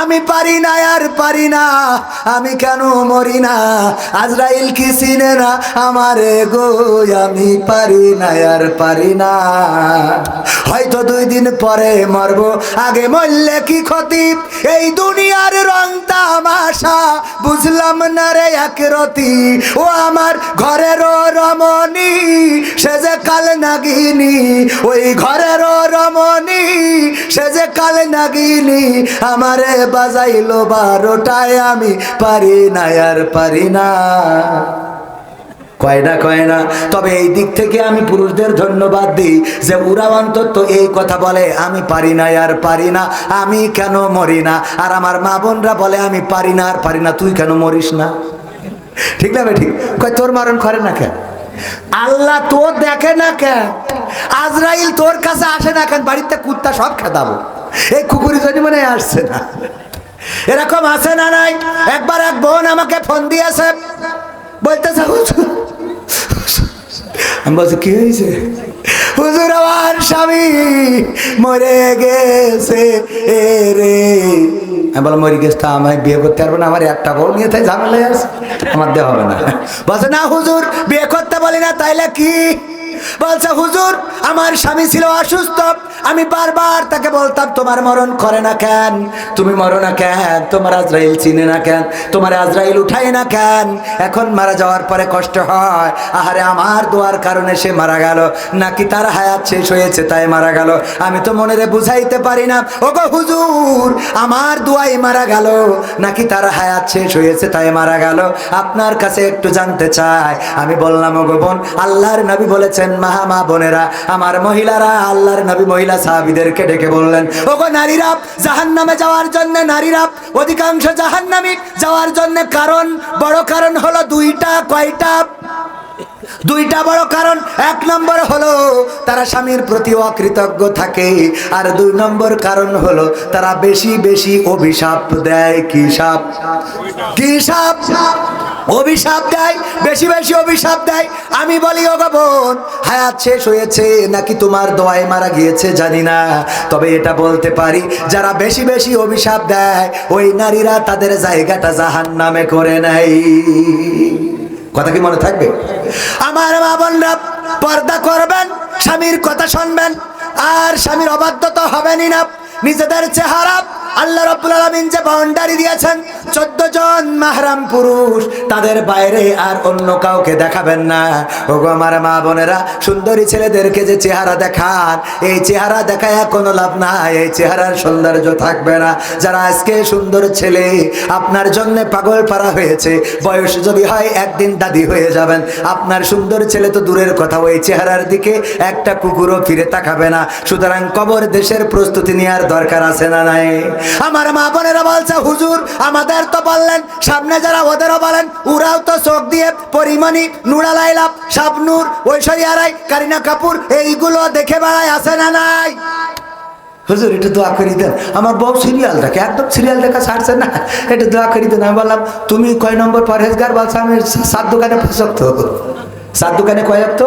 আমি পারি না, আর পারি না, আমি কেন মরি না? আজরাইল কি চিনে না আমারে গো? আমি পারি না, আর পারি না। হয়তো দুই দিন পরে মরবো, আগে মরলে কি ক্ষতি? এই দুনিয়ার রং তামাশা, বুঝলাম না রে এক রতি। ও আমার ঘরের রমণী, সে যে কাল নাগিনী। ওই ঘরের রমণী, সে যে কাল নাগিনী, আমারে বাজাইলো বারোটায় আমি পারি না, আর পারি না। কয় না কয় না, তবে এই দিক থেকে আমি পুরুষদের ধন্যবাদ দিই যে ওরা অন্তত এই কথা বলে, আমি পারি না, আর পারি না, আমি কেন মরি না? আর আমার মা বোনরা বলে, আমি পারি না, আর পারি না, তুই কেন মরিস না? ঠিক না ঠিক কয়, তোর মরণ করে না কেন? আল্লাহ তোর দেখে না কেন? আজরাইল তোর কাছে আসে না কেন? বাড়িতে কুত্তা সব খেদাবো। এই কুকুরি জন্য মনে আসছে না। এরকম আছে না নাই? একবার এক বোন আমাকে ফোন দিয়েছে। বলতেছে, হুজুর, আমি বলছি, কি হয়েছে? হুজুর, আমার স্বামী মরে গেছে এ রে। আমি বললাম, মরে গেছে তা, আমায় বিয়ে করতে পারব না, আমার একটা বউ নিয়ে তাই ঝামেলায় আছে, আমার দেওয়া হবে না। বলছে, না হুজুর, বিয়ে করতে বলি না, তাইলে কি? বলছে, হুজুর, আমার স্বামী ছিল অসুস্থ। আমি বারবার তাকে বলতাম, তোমার মরণ করে না কেন? তুমি মরো না কেন? তোমার আজরাইল চিনে না কেন? তোমার আজরাইল উঠায় না কেন? এখন মারা যাওয়ার পরে কষ্ট হয়। আহারে, আমার দোয়ার কারণে সে মারা গেল। নাকি তার হায়াত শেষ হয়েছে, তাই মারা গেল? আমি তো মনে রে বুঝাইতে পারি না। ও গো হুজুর, আমার দোয়াই মারা গেল। নাকি তার হায়াত শেষ হয়েছে, তাই মারা গেল? আপনার কাছে একটু জানতে চাই। আমি বললাম ও গো বোন, আল্লাহর নবী বলেছেন মাহা মা বোনেরা, আমার মহিলারা, আল্লাহর নবী মহিলা সাহাবিদেরকে ডেকে বললেন, ওগো নারীরা জাহান নামে যাওয়ার জন্য নারীরা অধিকাংশ জাহান নামে যাওয়ার জন্য কারণ, বড় কারণ হলো দুইটা, কয়টা? দুইটা বড় কারণ। এক নম্বর হলো, তারা স্বামীর প্রতি অকৃতজ্ঞ থাকে। আর দুই নম্বর কারণ হলো, তারা বেশি বেশি অভিশাপ দেয়। কি সাপ? কি সাপ? অভিশাপ দেয়, বেশি বেশি অভিশাপ দেয়। আমি বলি, ও গো বোন হায়াত শেষ হয়েছে, নাকি তোমার দোয়ায় মারা গিয়েছে? জানি না। তবে এটা বলতে পারি, যারা বেশি বেশি অভিশাপ দেয়, ওই নারীরা তাদের জায়গাটা জাহান নামে করে নেয়। কথা কি মনে থাকবে? আমার মা বোনরা পর্দা করবেন, স্বামীর কথা শুনবেন, আর স্বামীর অবাধ্যতা হবেনই না নিজেদের চেহারা আল্লাহ রব্বুল আলমিন যে বাউন্ডারি দিয়েছেন চোদ্দ জন মাহরাম পুরুষ, তাদের বাইরে আর অন্য কাউকে দেখাবেন না। ওগো আমার মা বোনেরা, সুন্দরী ছেলেদেরকে যে চেহারা দেখান, এই চেহারা দেখায় কোনো লাভ নাই, এই চেহারার সৌন্দর্য থাকবে না। যারা আজকে সুন্দর ছেলে, আপনার জন্য পাগল পারা হয়েছে, বয়স যদি হয় একদিন দাদি হয়ে যাবেন। আপনার সুন্দর ছেলে তো দূরের কথা, ওই চেহারার দিকে একটা কুকুরও ফিরে তাকাবে না। সুতরাং কবর দেশের প্রস্তুতি নেওয়ার দরকার আছে না নাই? আমার মা বোনেরা বলছে, হুজুর, আমাদের তো বললেন, সামনে যারা ওদেরও বলেন, ওরাও তো চোখ দিয়ে পরিমণি, নুরা লাইলাম শাবনুর ঐশ্বরিয়া রায় কারিনা কাপুর, এইগুলো দেখে বেড়ায় আসে না নাই? হুজুর, একটু দোয়া করি দেন। আমার বউ সিরিয়াল দেখে, একদম সিরিয়াল দেখা ছাড়ছে না। একটু দোয়া করি দেন। আমি বললাম, তুমি কয় নম্বর পরহেজগার? বলছো, আমি সাত দোকানে ফসক্ত সাত দোকানে কয়েক তো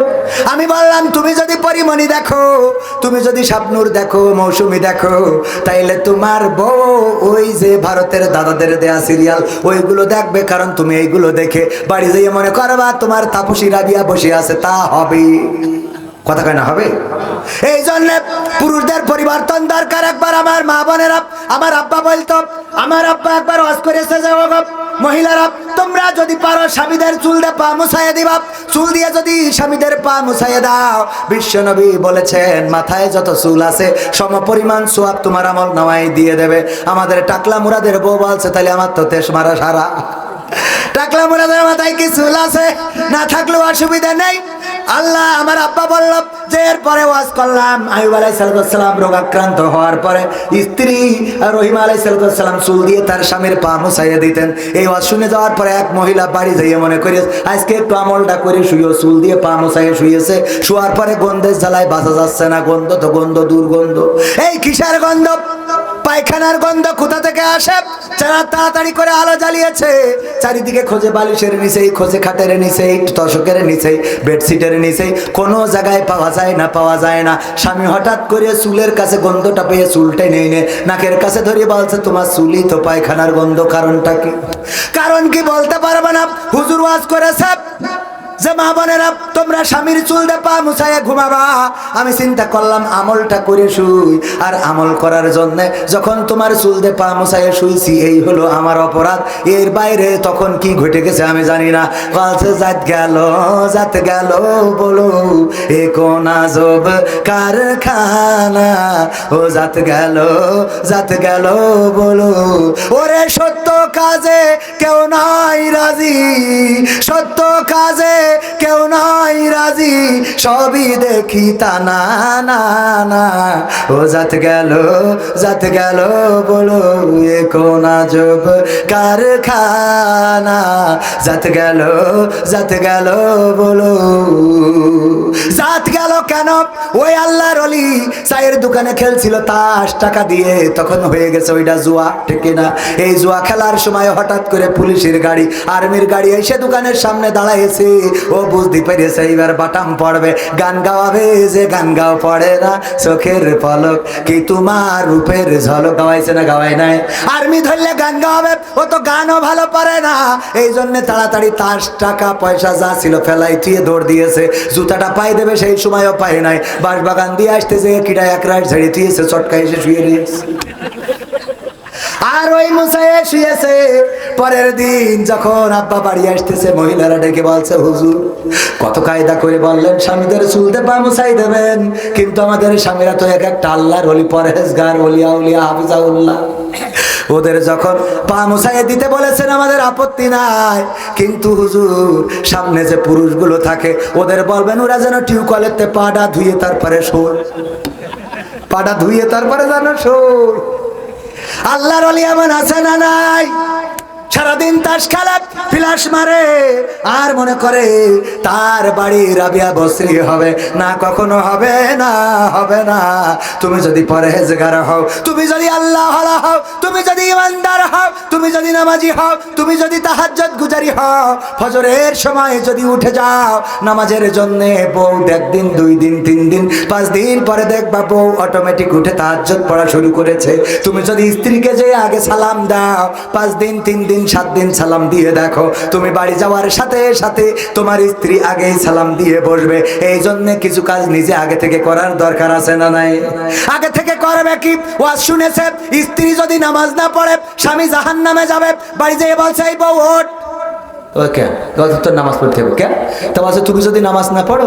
আমি বললাম, তুমি যদি পরিমণি দেখো, তুমি যদি শাবনুর দেখো, মৌসুমি দেখো, তাইলে তোমার বউ ওই যে ভারতের দাদাদের দেয়া সিরিয়াল ওইগুলো দেখবে, কারণ তুমি এইগুলো দেখে বাড়ি যেয়ে মনে করবা, তোমার তাপসী রাবিয়া বসে আছে, তা হবে। কথা কয় না, হবে? এই জন্য পুরুষদের পরিবর্তন দরকার একবার, আমার মা বোনেরা, আমার আব্বা বলতো, আমার আব্বা একবার ওয়াজ করেছে যে মহিলারা, তোমরা যদি পারো স্বামীদের চুল দে পা মুছাইয়া দিবা। চুল দিয়ে যদি স্বামীদের পা মুছাইয়া দাও, বিশ্বনবী বলেছেন, মাথায় যত চুল আছে সম পরিমাণ সোয়াব তোমার আমল নামাই দিয়ে দেবে। আমাদের টাকলা মুরাদের বউ বলছে তাহলে আমার তো তেস মারা সারা। টাকলা মুরাদের মাথায় কি চুল আছে? না থাকলেও অসুবিধা নেই। আল্লাহ আমার আব্বা বলল, যে এরপরে ওয়াজ করলাম আইব আলাই সালাম রোগাক্রান্ত হওয়ার পরে স্ত্রী রহিমা আলাই সালাম চুল দিয়ে তার স্বামীর পা মুছাইয়া দিতেন। এই ওয়াজ শুনে যাওয়ার পরে এক মহিলা বাড়ি যাইয়ে মনে করি আজকে একটু আমলটা করে শুয়েও চুল দিয়ে পা মুছাইয়ে শুয়েছে শোয়ার পরে গন্ধের জ্বালায় বাঁচা যাচ্ছে না, গন্ধ তো গন্ধ, দুর্গন্ধ। এই কিসের গন্ধ? পায়খানার গন্ধ কোথা থেকে আসে? যারা তাড়াতাড়ি করে আলো জ্বালিয়েছে চারিদিকে খোঁজে বালিশের নিচেই, খোঁজে খাটের নিচেই তশকের নিচেই, বেডশিটের নিচেই, কোনো জায়গায় পাওয়া যায় না, পাওয়া যায় না। স্বামী হঠাৎ করে চুলের কাছে গন্ধটা পেয়ে চুলটে নেই নে নাকের কাছে ধরে বলছে, তোমার চুলই তো পায়খানার গন্ধ, কারণটা কি? কারণ কি বলতে পারবে না, হুজুর ওয়াজ করেছে। যে মা বোনেরা, তোমরা স্বামীর চুল দে পা মুছাইয়া ঘুমাবা, আমি চিন্তা করলাম আমলটা করে শুই। আর আমল করার জন্য যখন তোমার চুল দে পা মুছাইয়া শুইছি, এই হলো আমার অপরাধ। এর বাইরে তখন কি ঘটে গেছে আমি জানি না। বলছে জাত গেল জাত গেল, বলো, এ কোন আজব কারখানা? ও জাত গেল জাত গেল, বলো, ওরে সত্য কাজে কেউ নাই রাজি। সত্য কাজে কেউ নাই রাজি, সবই দেখি তা না না না। ও জাত গেল জাত গেল, বলো এ কোন আজব কারখানা। জাত গেল জাত গেল, বলো। জাত গেল কেন? ওই আল্লাহর অলি চায়ের দোকানে খেলছিল, তাস টাকা দিয়ে। তখন হয়ে গেছে ওইটা জুয়া, ঠিক না এই জুয়া খেলার সময় হঠাৎ করে পুলিশের গাড়ি, আর্মির গাড়ি এসে দোকানের সামনে দাঁড়াইছে। ও বুঝতে পেরেছে এইবার বাটাম পড়বে। গান গাওয়াবে যে গান গাও পড়ে না, চোখের পলক কি তোমার রূপের ঝলক? গাওয়াইছে না গাওয়াই নাই। আর্মি ধরলে গান গাওয়াবে, ও তো গানও ভালো পারে না। এই জন্য তাড়াতাড়ি তাস, টাকা, পয়সা যা ছিল ফেলাই থুয়ে দৌড় দিয়েছে। জুতাটা পাই দেবে, সেই সময়ও পায় নাই। বাস বাগান দিয়ে আসতেছে কিটা এক রাইট ঝেড়ে দিয়েছে চটকা এসে শুয়ে দিয়েছে আর ওই মুসাইয়ে শুয়েছে পরের দিন যখন আব্বা বাড়ি আসতেছে, মহিলারা ডেকে বলছে, হুজুর, কত কায়দা করে বললেন, স্বামীদের চুলতে পা মুসাই দেবেন। কিন্তু আমাদের স্বামীরা তো এক একটা আল্লাহর অলি পরেজগার অলিয়া, উলিয়া হাফিজা উল্লাহ ওদের যখন পা মুসাইয়ে দিতে বলেছেন, আমাদের আপত্তি নাই। কিন্তু হুজুর, সামনে যে পুরুষগুলো থাকে, ওদের বলবেন, ওরা যেন টিউকলেতে পাটা ধুয়ে তারপরে শোল পাটা ধুয়ে তারপরে যেন শোল আল্লাহর অলি এমন আছে না নাই? সারাদিন তাস খেলা, ফিলাস মারে, আর মনে করে তার বাড়ি রাবিয়া বসরি হবে। না, কখনো হবে না হবে না। তুমি যদি পরেজগার হও, তুমি যদি আল্লাহ হও, তুমি যদি ইমানদার হও, তুমি যদি নামাজি হও, তুমি যদি তাহাজ্জত গুজারি হও, ফজরের সময় যদি উঠে যাও, নামাজের জন্য বউ একদিন, দুই দিন, তিন দিন, পাঁচ দিন পরে দেখবা বউ অটোমেটিক উঠে তাহাজ্জত পড়া শুরু করেছে। তুমি যদি স্ত্রীকে যে আগে সালাম দাও, পাঁচ দিন, তিন দিন সাত দিন সালাম দিয়ে দেখো। তুমি বাড়ি যাওয়ার সাথে সাথে তোমার স্ত্রী আগেই সালাম দিয়ে বসবে। এই জন্য কিছু কাজ নিজে আগে থেকে করার দরকার আছে না নাই? আগে থেকে করবে কি? ওয়াজ শুনেছে, স্ত্রী যদি নামাজ না পড়ে, স্বামী জাহান নামে যাবে। বাড়ি যেয়ে বলছে, এই বউ, ওঠ। ওকে তোর নামাজ পড়তে হবে কেন তা বলছে, তুমি যদি নামাজ না পড়ো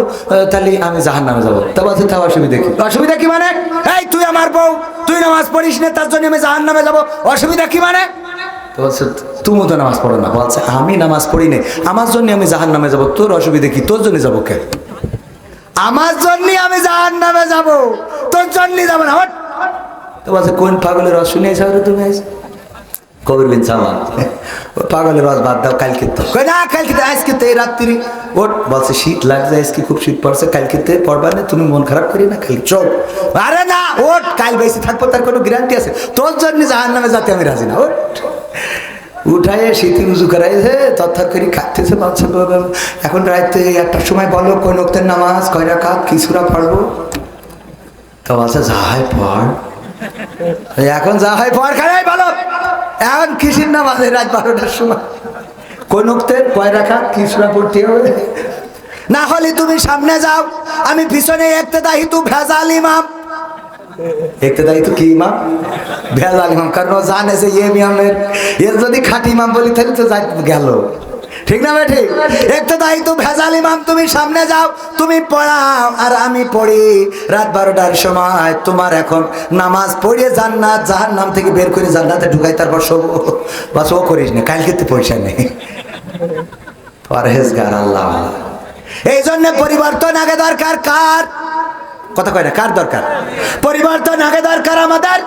তাহলে আমি জাহান নামে যাব। তা বলছে তা অসুবিধা কি? অসুবিধা কি মানে? এই, তুই আমার বউ, তুই নামাজ পড়িস না, তার জন্য আমি জাহান নামে যাব। অসুবিধা কি মানে? তো বলছে তুমি তো নামাজ পড়ো না। বলছে আমি নামাজ পড়ি না আমার জন্য আমি জাহান নামে যাব। তোর অসুবিধা কি? তোর জন্য যাব কে? আমার জন্য আমি জাহান নামে যাব। তোর জন্য যাব না। তো বলছে কোন পাগলের রস শুনে এসে তুমি কবির বিন সামান পাগলের রস বাদ দাও কালকে তো। না কালকে আজকে তো এই রাত্রি। ওট বলছে শীত লাগছে আজকে খুব শীত পড়ছে কালকে তো পড়বা না তুমি মন খারাপ করি না খালি চোখ আরে না ওট কাল বেশি থাকব তার কোনো গ্যারান্টি আছে। তোর জন্য জাহান নামে যাতে আমি রাজি না ওট উঠায় শীতে উজু করাইছে তথা করে খাইতেছে বাচ্চা। এখন রাইতে একটার সময় বলো, কোন অক্তের নামাজ কয়রা রাখাত কিছুরা পড়ব? তো বলছে, যা হয় পড়। এখন যা হয় পড় খারাই বলো এখন কিসির নামাজে রাত বারোটার সময়? কোন অক্তের কয়রা রাখা কিছুরা পড়তে হবে? না হলে তুমি সামনে যাও। আমি পিছনে একতে দাহি, তু ভেজাল ইমাম। একতেদাই কি ভেজাল ইমাম, কারণ জানে যে ইমামের যদি ইমাম বলি, তাহলে তো যাই গেল। ঠিক না ভাই ঠিক তো ভেজাল ইমাম, তুমি সামনে যাও, তুমি পড়াও, আর আমি পড়ি। রাত বারোটার সময় তোমার এখন নামাজ পড়িয়ে জান্নাত জাহার নাম থেকে বের করে জান্নাতে ঢুকাই, তারপর সব বাস ও করিস না, কালকে তো পয়সা নেই। পরহেজগার আল্লাহ। এই জন্য পরিবর্তন আগে দরকার, কার? কথা কয় না কার দরকার? পরিবর্তন আগে দরকার আমাদের।